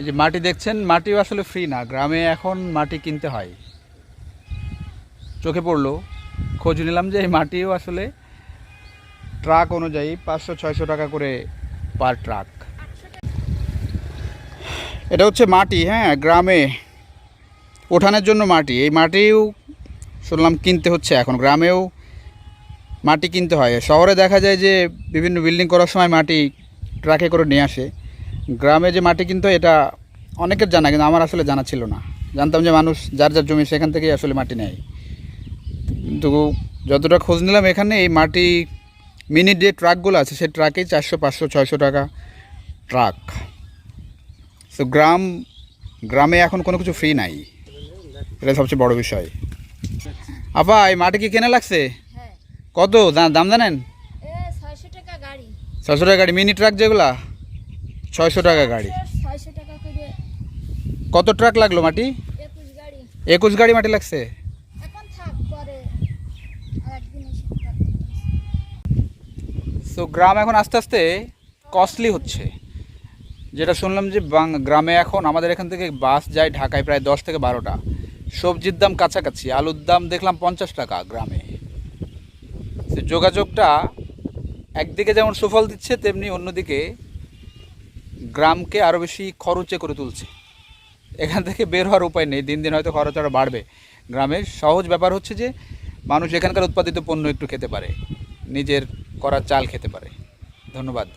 এই যে মাটি দেখছেন, মাটিও আসলে ফ্রি না। গ্রামে এখন মাটি কিনতে হয়। চোখে পড়ল, খোঁজ নিলাম যে এই মাটিও আসলে ট্রাক অনুযায়ী পাঁচশো, ছয়শো টাকা করে পার ট্রাক এটা হচ্ছে মাটি হ্যাঁ গ্রামে ওঠানোর জন্য মাটি। এই মাটিও শুনলাম কিনতে হচ্ছে এখন। গ্রামেও মাটি কিনতে হয়। শহরে দেখা যায় যে বিভিন্ন বিল্ডিং করার সময় মাটি ট্রাকে করে নিয়ে আসে। গ্রামে যে মাটি কিন্তু এটা অনেকের জানা কিন্তু আমার আসলে জানা ছিল না। জানতাম যে মানুষ যার যার জমি সেখান থেকেই আসলে মাটি নেয়। কিন্তু যতটা খোঁজ নিলাম এখানে এই মাটি মিনি যে ট্রাকগুলো আছে সেই ট্রাকেই চারশো পাঁচশো ছয়শো টাকা ট্রাক। তো গ্রাম গ্রামে এখন কোনো কিছু ফ্রি নাই। এটা সবচেয়ে বড় বিষয়। আপা এই মাটি কি কেনা লাগছে? হ্যাঁ। কত? দা- দাম জানেন? ছয়শো টাকা গাড়ি মিনি ট্রাক যেগুলা? ছয়শো টাকা গাড়ি। কত ট্রাক লাগল মাটি? একুশ গাড়ি। মাটি লাগছে। তো গ্রাম এখন আস্তে আস্তে কস্টলি হচ্ছে। যেটা শুনলাম যে বাং- গ্রামে এখন আমাদের এখান থেকে বাস যায় ঢাকায় প্রায় দশ থেকে বারোটা। সবজির দাম কাছাকাছি আলুর দাম দেখলাম পঞ্চাশ টাকা গ্রামে। যোগাযোগটা একদিকে যেমন সুফল দিচ্ছে তেমনি অন্যদিকে গ্রামকে আরও বেশি খরচে করে তুলছে। এখান থেকে বের হওয়ার উপায় নেই, দিন দিন হয়তো খরচ আরও বাড়বে। গ্রামের সহজ ব্যাপার হচ্ছে যে, মানুষ এখানকার উৎপাদিত পণ্য একটু খেতে পারে, নিজের করা চাল খেতে পারে। ধন্যবাদ।